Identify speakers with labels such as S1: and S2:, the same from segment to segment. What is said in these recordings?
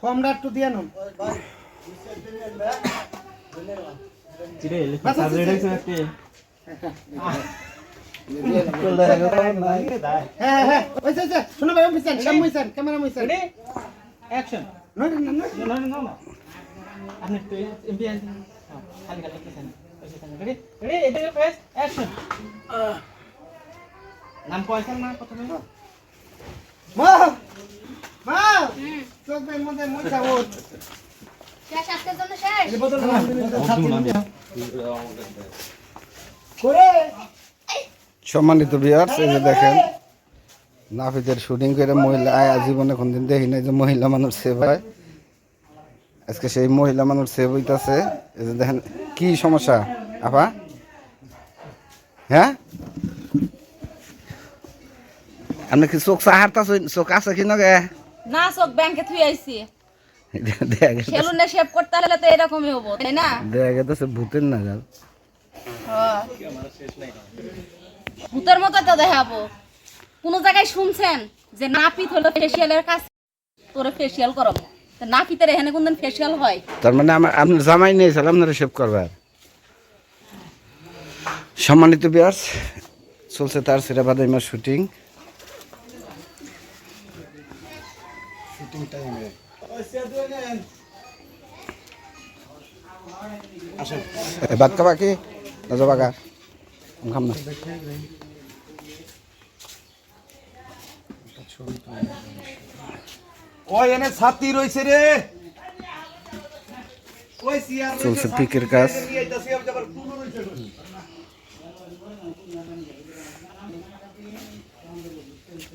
S1: ফর্মটা একটু দিয়ে নুন হ্যাঁ হ্যাঁ
S2: অ্যাকশন নাম কয়সাল না প্রথমে
S1: চোখ মধ্যে মুছা ওঠ
S3: শেষ আজকের জন্য শেষ?
S1: এই বোতল করে।
S4: সম্মানিত বিয়ার্স এই যে দেখেন নাফিদের শুটিং করে মহিলা আয় জীবনে কোনদিন দেখি নাই যে মহিলা মানুষ সেভ হয় আজকে সেই মহিলা মানুষ সেভ হইতাছে। এই যে দেখেন কি সমস্যা আপা? হ্যাঁ? আপনি কি চোখ সাহারতা চোখ আছে কি নগে?
S3: না চোখ ব্যাংকে থুই আইছি। সেলুনে শেভ করতে হলে তো এরকমই হব তাই না?
S4: দেখা গেছে ভূতের
S3: হ্যাঁ। ভূতের মতো তো দেখাবো। কোন জায়গায় শুনছেন যে নাপিত হলো ফেসিয়ালের কাজ? তোরে ফেসিয়াল করাবো। তা নাপিতের এখানে কোনদিন ফেসিয়াল হয়?
S4: তার মানে আমার আপনার জামাই নেই স্যার আপনারা সেভ করবার সম্মানিত বিয়ার্স চলছে তার সেরা বাদাইমার শুটিং শুটিং টাইমে ভাত খাবা কি? না যাবা গা খাম না।
S5: ওই এনে ছাতি রইছে রে।
S4: চলছে পিকের কাজ।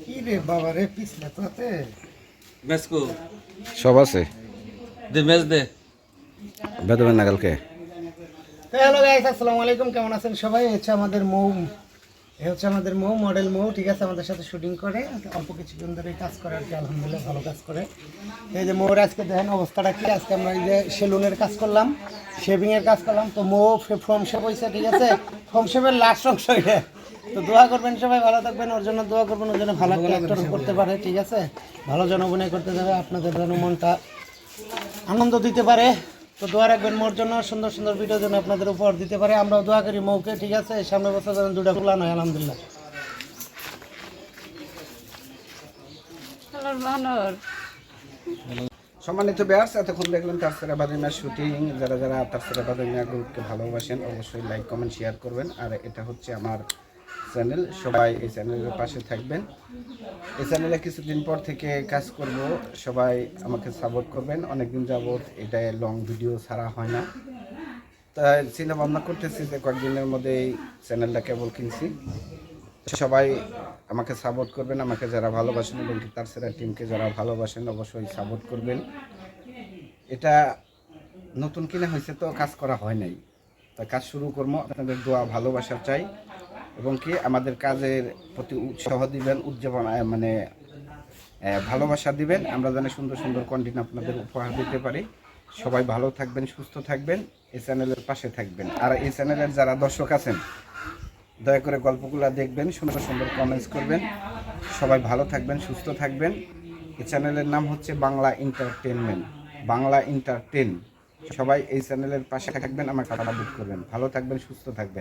S1: কি রে বাবা রে পিছলে তোতে
S5: মেসকো
S4: সব আছে।
S5: দে মেস দে
S4: বেদবেন না কালকে।
S1: হ্যালো গাইস আসসালামু আলাইকুম কেমন আছেন সবাই? হচ্ছে আমাদের মৌ এ হচ্ছে আমাদের মৌ মডেল মৌ ঠিক আছে? আমাদের সাথে শুটিং করে অল্প কিছুদিন ধরে কাজ করে আর কি আলহামদুলিল্লাহ ভালো কাজ করে। এই যে মৌর আজকে দেখেন অবস্থাটা কি? আজকে আমরা এই যে সেলুনের কাজ করলাম শেভিং এর কাজ করলাম। তো মৌ ফর্ম শেপ হয়েছে ঠিক আছে? ফর্ম শেপের লাস্ট অংশ এটা তো দোয়া করবেন সবাই ভালো থাকবেন ওর জন্য দোয়া করবেন ওর জন্য ভালো একটা অ্যাক্টর করতে পারে ঠিক আছে? ভালো জন অভিনয় করতে যাবে আপনাদের যেন মনটা আনন্দ দিতে পারে। তো দোয়া রাখবেন মোর জন্য সুন্দর সুন্দর ভিডিও যেন আপনাদের উপহার দিতে পারে। আমরাও দোয়া করি মৌকে ঠিক আছে? সামনে বছর যেন দুটা খোলা নয় আলহামদুলিল্লাহ।
S4: সম্মানিত ব্যাস এতক্ষণ দেখলেন তার সেরা বাদিনার শুটিং। যারা যারা তার সেরা বাদিনা গ্রুপকে ভালোবাসেন অবশ্যই লাইক কমেন্ট শেয়ার করবেন। আর এটা হচ্ছে আমার চ্যানেল সবাই এই চ্যানেলের পাশে থাকবেন। এই চ্যানেলে কিছুদিন পর থেকে কাজ করব, সবাই আমাকে সাপোর্ট করবেন। অনেকদিন যাবৎ এটা লং ভিডিও ছাড়া হয় না। তাই চিন্তা ভাবনা করতেছি যে কয়েকদিনের মধ্যে এই চ্যানেলটা কেবল কিনছি। সবাই আমাকে সাপোর্ট করবেন, আমাকে যারা ভালোবাসেন এবং তার সেরা টিমকে যারা ভালোবাসেন অবশ্যই সাপোর্ট করবেন। এটা নতুন কিনা হয়েছে তো কাজ করা হয় নাই। তা কাজ শুরু করব, আপনাদের দোয়া ভালোবাসা চাই। এবং কি আমাদের কাজের প্রতি উৎসাহ দিবেন, উদযাপন মানে ভালোবাসা দিবেন। আমরা যেন সুন্দর সুন্দর কন্টেন্ট আপনাদের উপহার দিতে পারি। সবাই ভালো থাকবেন, সুস্থ থাকবেন, এই চ্যানেলের পাশে থাকবেন। আর এই চ্যানেলের যারা দর্শক আছেন, দয়া করে গল্পগুলো দেখবেন, সুন্দর সুন্দর কমেন্টস করবেন। সবাই ভালো থাকবেন, সুস্থ থাকবেন। এই চ্যানেলের নাম হচ্ছে বাংলা এন্টারটেনমেন্ট বাংলা এন্টারটেন সবাই এই চ্যানেলের পাশে থাকবেন আমাকে সাপোর্ট করবেন। ভালো থাকবেন, সুস্থ থাকবেন।